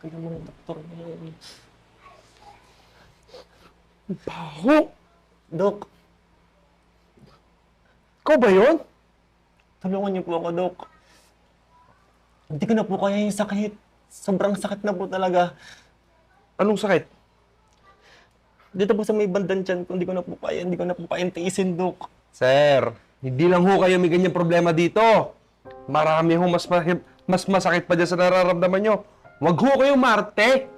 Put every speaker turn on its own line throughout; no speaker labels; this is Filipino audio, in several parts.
kayo mga doktor ngayon.
Baho!
Dok,
Ikaw ba yun?
tulungan niyo po ako, Dok. Hindi ko na po kaya yung sakit. Sobrang sakit na po talaga.
Anong sakit?
Dito po sa may bandang tiyan ko, hindi ko na po kaya, hindi ko na po kaya tiisin, Dok.
Sir, hindi lang ho kayo may ganyang problema dito. Marami ho mas, ma- mas masakit pa dyan sa nararamdaman nyo. Huwag ho kayong marte.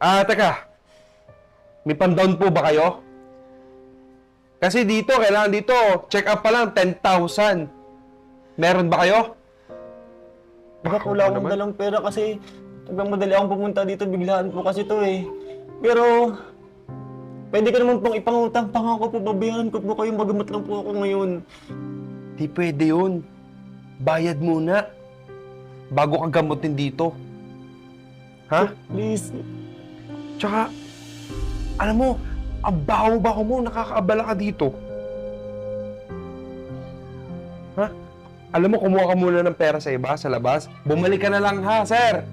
Ah, teka. May pan-down po ba kayo? Kasi dito, kailangan dito, check up pa lang, 10,000. Meron ba kayo?
Baka
Ako
wala akong
naman?
dalang pera kasi sobrang madali akong pumunta dito, biglaan po kasi to eh. Pero, pwede ko naman pong ipangutang, pangako po, babayaran ko po kayo, magamot lang po ako ngayon.
Di pwede yun. Bayad muna. Bago ka gamutin dito. Ha?
Please.
Tsaka, alam mo, ang baho-baho mo, nakakaabala ka dito. Ha? Alam mo, kumuha ka muna ng pera sa iba, sa labas. Bumalik ka na lang ha, sir.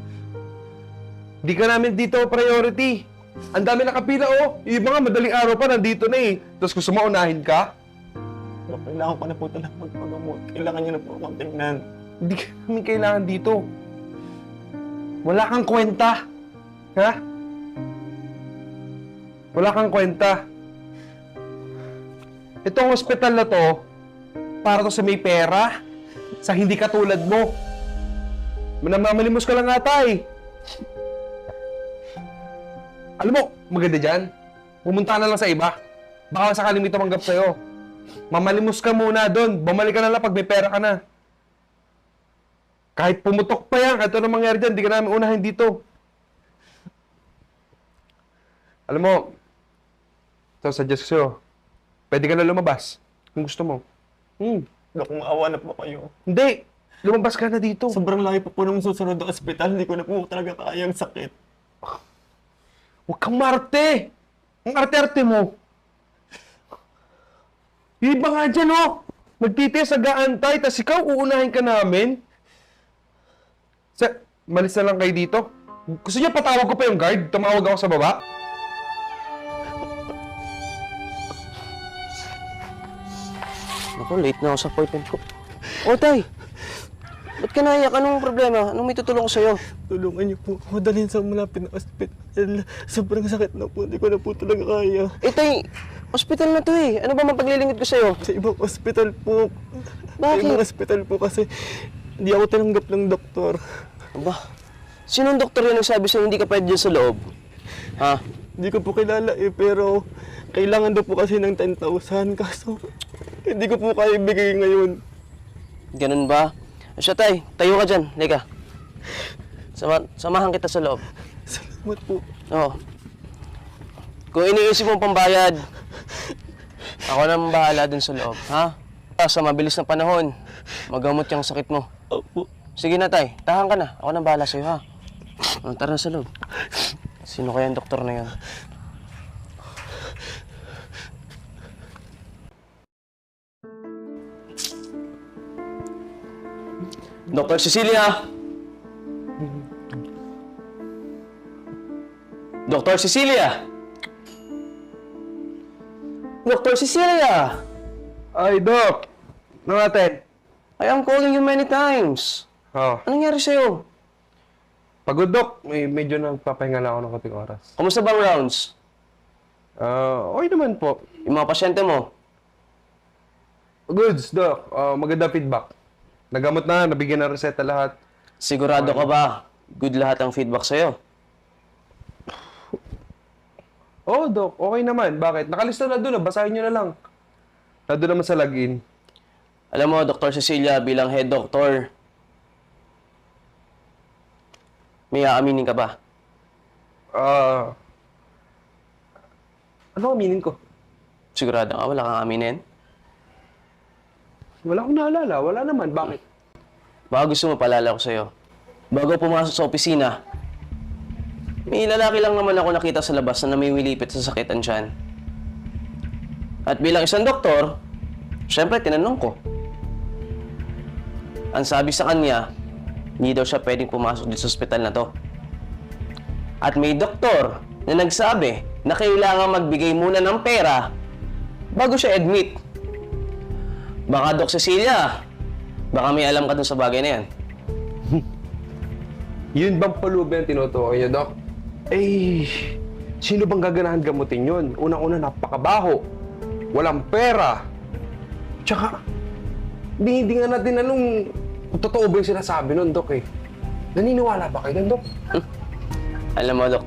Di ka namin dito priority. Ang dami nakapila, oh. Yung nga, madaling araw pa, nandito na eh. Tapos gusto mo unahin ka?
Kailangan ko na po talaga magpagamot. Kailangan niyo na po akong tingnan.
Hindi ka kailangan dito. Wala kang kwenta. Ha? Wala kang kwenta. Itong hospital na to, para to sa may pera, sa hindi katulad mo. Manamamalimos ka lang ata eh. Alam mo, maganda dyan. Pumunta na lang sa iba. Baka sakaling may tumanggap sa'yo. Mamalimos ka muna doon. Bumalik ka na lang pag may pera ka na. Kahit pumutok pa yan, kahit ano mangyari dyan, di ka namin unahin dito. Alam mo, ito, suggest ko sa'yo, pwede ka na lumabas kung gusto mo. Hmm.
Dok, maawa na po kayo.
Hindi, lumabas ka na dito.
Sobrang layo pa po nung susunod na ospital. Hindi ko na po talaga kaya ang sakit.
Huwag kang marte! Ang arte-arte mo. Yung iba nga dyan, oh! Nagtitiis, nag-aantay, tas ikaw, uunahin ka namin. Sa, malis na lang kayo dito. Gusto niyo patawag ko pa yung guard? Tumawag ako sa baba?
Ako, late na ako sa appointment ko. O, tay! Ba't ka naiyak? Anong problema? Anong may tutulong ko sa'yo?
Tulungan niyo po ako dalhin sa malapit na ospital. Sobrang sakit na po. Hindi ko na po talaga kaya.
Eh, tay! Hospital na to eh. Ano ba mapaglilingkod ko sa'yo?
Sa ibang ospital po. Sa
Bakit?
ibang ospital po kasi hindi ako tinanggap ng doktor.
Aba, sinong doktor yung nagsabi sa'yo hindi ka pwede dyan sa loob? Ha?
Hindi ko po kilala eh, pero kailangan daw po kasi ng 10,000. Kaso, hindi ko po kaya ibigay ngayon.
Ganun ba? Siya, tay. Tayo ka dyan. Lika. Sama samahan kita sa loob.
Salamat po.
Oo. Kung iniisip mong pambayad, ako na bahala dun sa loob, ha? Sa mabilis na panahon, magamot yung sakit mo.
Opo.
Sige na, tay. Tahan ka na. Ako na bahala sa'yo, ha? Oh, tara na sa loob. Sino kaya ang doktor na yan? Dr. Cecilia! Dr. Cecilia! Dr. Cecilia!
Ay, Doc! Ano natin?
I am calling you many times.
Oh.
Anong nangyari sa'yo?
Pagod, Doc. May, medyo nagpapahinga lang ako ng konting oras.
Kamusta bang rounds?
Ah, okay naman po.
Yung mga pasyente mo?
Goods, Doc. Ah, maganda feedback. Nagamot na, nabigyan ng reseta lahat.
Sigurado ka ba? Good lahat ang feedback sa'yo.
Oo, oh, Doc. Okay naman. Bakit? Nakalista na doon. ah. Basahin nyo na lang. Nandun naman sa login.
Alam mo, Dr. Cecilia, bilang head doctor, may aaminin ka ba?
Ah... ano aminin ko?
Sigurado ka, wala kang aminin?
Wala akong naalala. Wala naman. Bakit?
Baka gusto mo palala ko sa'yo. Bago pumasok sa opisina, may lalaki lang naman ako nakita sa labas na namimilipit sa sakit ang tiyan. At bilang isang doktor, syempre tinanong ko. Ang sabi sa kanya, hindi daw siya pwedeng pumasok dito sa ospital na to. At may doktor na nagsabi na kailangan magbigay muna ng pera bago siya admit. Baka Dok Cecilia, baka may alam ka dun sa bagay na yan.
Yun bang palubi ang tinutukoy niyo, Dok? Eh, sino bang gaganahan gamutin yun? Unang-una, napakabaho. Walang pera. Tsaka, di, di nga natin anong totoo ba yung sinasabi nun, Dok eh. Naniniwala ba kayo Dok?
Alam mo, Dok,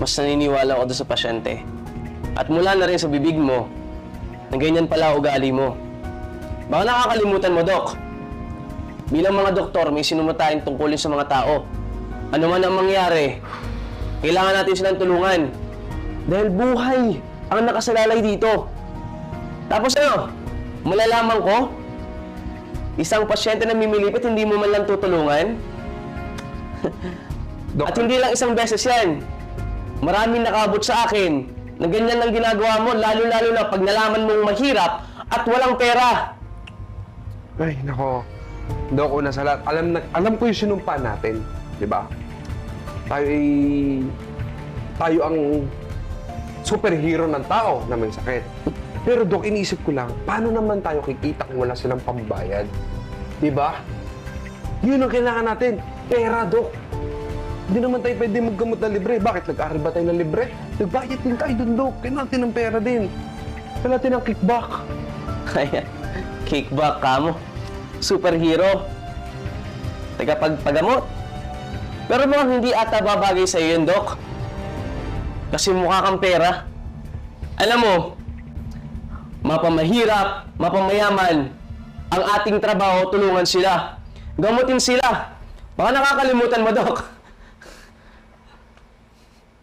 mas naniniwala ako sa pasyente. At mula na rin sa bibig mo, na ganyan pala ugali mo. Baka nakakalimutan mo, Dok. Bilang mga doktor, may sinumatayin tungkulin sa mga tao. Ano man ang mangyari, kailangan natin silang tulungan. Dahil buhay ang nakasalalay dito. Tapos ano, malalaman ko, isang pasyente na mimilipit, hindi mo man lang tutulungan? At hindi lang isang beses yan. Maraming nakabot sa akin na ganyan lang ginagawa mo, lalo-lalo na pag nalaman mong mahirap at walang pera.
Ay, nako. Dok, una sa lahat, alam, na, alam ko yung sinumpa natin. Di ba? Tayo ay... Tayo ang superhero ng tao na may sakit. Pero Dok, iniisip ko lang, paano naman tayo kikita kung wala silang pambayad? Di ba? Yun ang kailangan natin. Pera, Dok. Hindi naman tayo pwede maggamot na libre. Bakit? Nag-aral ba tayo ng libre? Nagbayad din tayo dun, Dok. Kailangan natin ng pera din. Kailangan natin ng kickback.
Kaya, kickback ka mo. Superhero. Tagapagpagamot. Pero mukhang hindi ata babagay sa iyo yun, Dok. Kasi mukha kang pera. Alam mo, mapamahirap, mapamayaman, ang ating trabaho, tulungan sila. Gamutin sila. Baka nakakalimutan mo, Dok.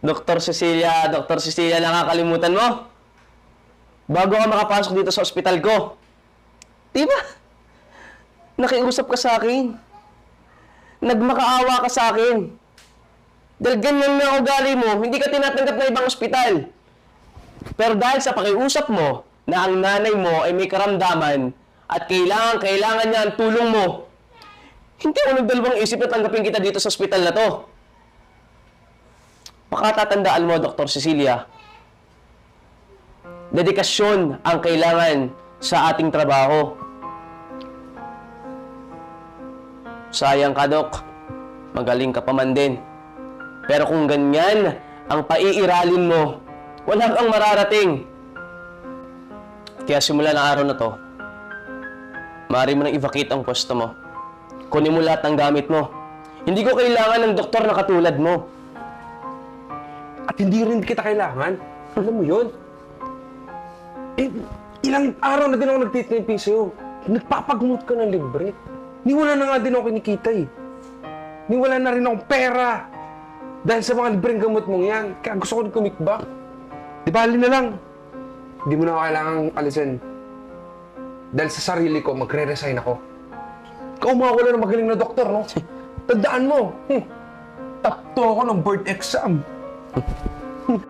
Dr. Cecilia, Dr. Cecilia, nakakalimutan mo? Bago ka makapasok dito sa ospital ko. Di ba? Nakiusap ka sa akin. Nagmakaawa ka sa akin. Dahil ganyan na ugali mo, hindi ka tinatanggap ng ibang ospital. Pero dahil sa pakiusap mo na ang nanay mo ay may karamdaman at kailangan, kailangan niya ang tulong mo, hindi ako nagdalawang isip na tanggapin kita dito sa ospital na to. Pakatatandaan mo, Dr. Cecilia, dedikasyon ang kailangan sa ating trabaho. Sayang ka, Dok. Magaling ka pa man din. Pero kung ganyan ang paiiralin mo, wala kang mararating. Kaya simula ng araw na to, maaari mo nang i-vacate ang pwesto mo. Kunin mo lahat ng gamit mo. Hindi ko kailangan ng doktor na katulad mo.
At hindi rin kita kailangan. Alam mo yun? Eh, ilang araw na din ako nagtitiping sa'yo. Nagpapagamot ka ng libre. Ni wala na nga din ako kinikita eh. Ni wala na rin akong pera. Dahil sa mga libreng gamot mong yan. Kaya gusto ko rin kumikbak. Di bali na lang. Hindi mo na ako kailangang alisin. Dahil sa sarili ko, magre-resign ako. Ikaw makawala ng magaling na doktor, no? Tandaan mo, hmm, takto ako ng board exam.